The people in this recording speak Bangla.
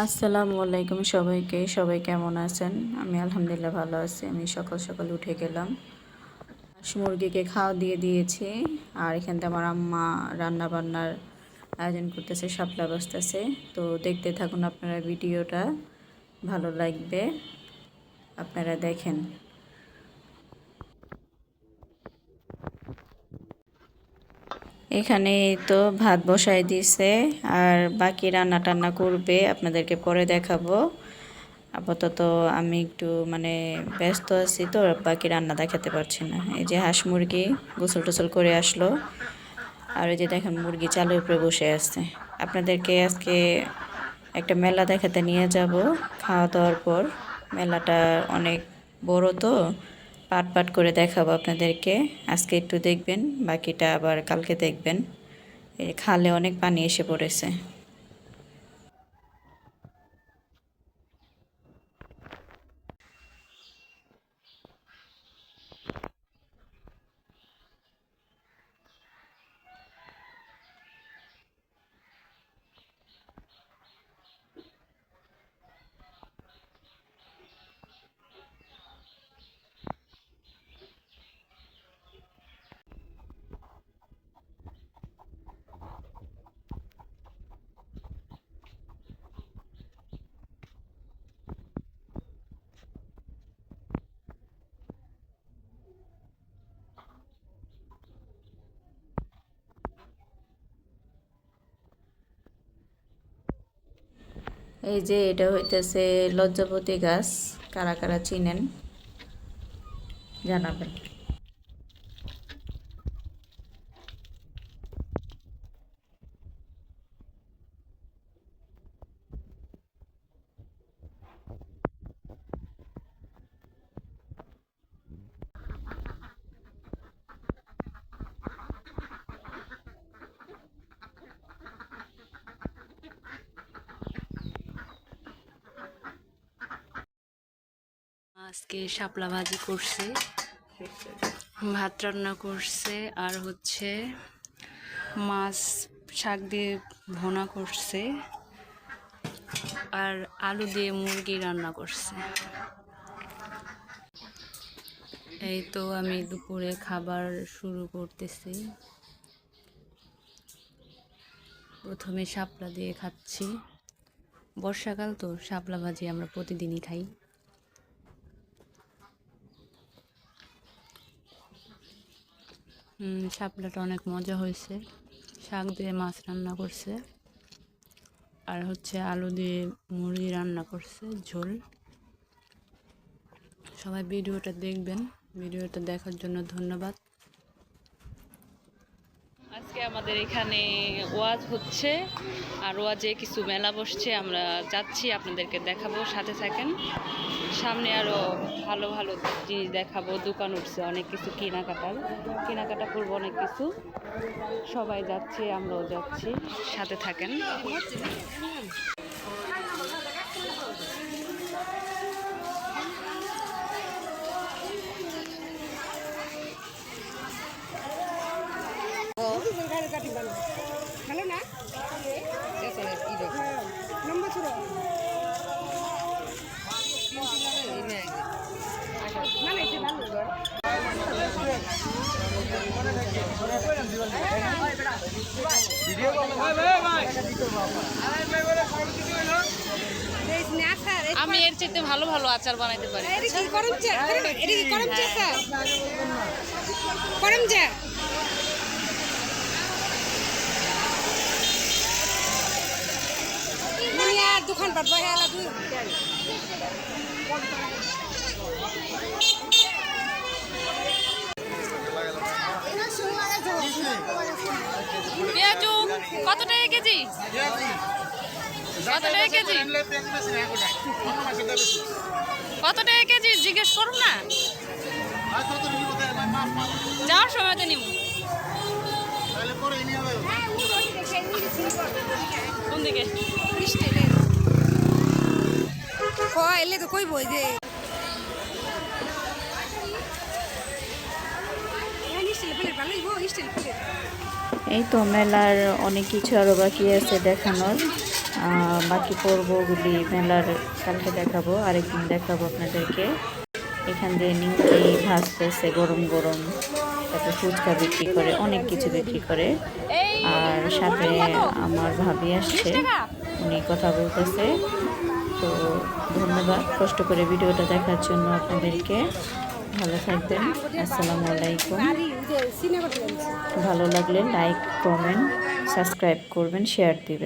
আসসালামু আলাইকুম সবাইকে। সবাই কেমন আছেন? আমি আলহামদুলিল্লাহ ভালো আছি। আমি সকাল সকাল উঠে গেলাম। হাঁস মুরগিকে খাওয়া দিয়ে দিয়েছি। আর এখান থেকে আমার আম্মা রান্না বান্নার আয়োজন করতেছে, শাপলা বসতেছে তো দেখতে থাকুন আপনারা ভিডিওটা। ভালো লাগবে। আপনারা দেখেন। এখানে তো ভাত বসাই দিছে, আর বাকি রান্না টান্না করবে, আপনাদেরকে পরে দেখাবো। আপাতত আমি একটু মানে ব্যস্ত আছি তো, বাকি রান্না দেখাতে পারছি না। এই যে হাঁস মুরগি গোসল টোসল করে আসলো, আর এই যে দেখেন মুরগি চালের উপরে বসে আছে। আপনাদেরকে আজকে একটা মেলা দেখাতে নিয়ে যাব খাওয়া দাওয়ার পর। মেলাটা অনেক বড় তো পাট পাট করে দেখাবো আপনাদেরকে। আজকে একটু দেখবেন, বাকিটা আবার কালকে দেখবেন। খালে অনেক পানি এসে পড়েছে। এই যে এটা হইতেছে লজ্জাপতি গাছ কারা কারা চিনেন জানাবেন। আজকে শাপলা ভাজি করছে, ভাত রান্না করছে, আর হচ্ছে মাছ শাক দিয়ে ভোনা করছে, আর আলু দিয়ে মুরগি রান্না করছে। এই তো আমি দুপুরে খাবার শুরু করতেছি। প্রথমে শাপলা দিয়ে খাচ্ছি। বর্ষাকাল তো শাপলা ভাজি আমরা প্রতিদিনই খাই। শাপলাটা অনেক মজা হয়েছে। শাক দিয়ে মাছ রান্না করছে। আর হচ্ছে আলু দিয়ে মুড়ি রান্না করছে, ঝোল। সবাই ভিডিওটা দেখবেন। ভিডিওটা দেখার জন্য ধন্যবাদ। আমাদের এখানে ওয়াজ হচ্ছে। আর ওয়াজে কিছু মেলা বসছে, আমরা যাচ্ছি, আপনাদেরকে দেখাবো, সাথে থাকেন। সামনে আরও ভালো ভালো জিনিস দেখাবো, দোকান উঠছে, অনেক কিছু কেনাকাটার কেনাকাটা করব অনেক কিছু। সবাই যাচ্ছে, আমরাও যাচ্ছি, সাথে থাকেন ভালো না লম্বা ছিল না না এটা ভালো এই স্ন্যাক্স স্যার আমি এর চাইতে ভালো ভালো আচার বানাইতে পারি। করম চা করম চা স্যার? করম চা দোকান পাট বহে আলা দুই পেঁয়াজু কত টাকা কেজি? কত টাকা কেজি? কত টাকা কেজি? জিজ্ঞেস করুন না। যাওয়ার সময় তো নিব। কোন দিকে? এলে তো কইব যে। স্টিল প্লেট ভালো হইব স্টিল এই তো মেলার অনেক কিছু আরও বাকি আছে দেখানোর। বাকি পর্বগুলি মেলার কালকে দেখাবো, আরেকদিন দেখাবো আপনাদেরকে। এখান দিয়ে নিমকি ভাজতেছে গরম গরম, তারপর ফুচকা বিক্রি করে, অনেক কিছু বিক্রি করে। আর সাথে আমার ভাবি আসছে, উনি কথা বলতেছে। তো ধন্যবাদ, কষ্ট করে ভিডিওটা দেখার জন্য আপনাদেরকে। ভালো থাকবেন। আসসালামু আলাইকুম। ভালো লাগলে লাইক কমেন্ট সাবস্ক্রাইব করবেন শেয়ার দিবেন।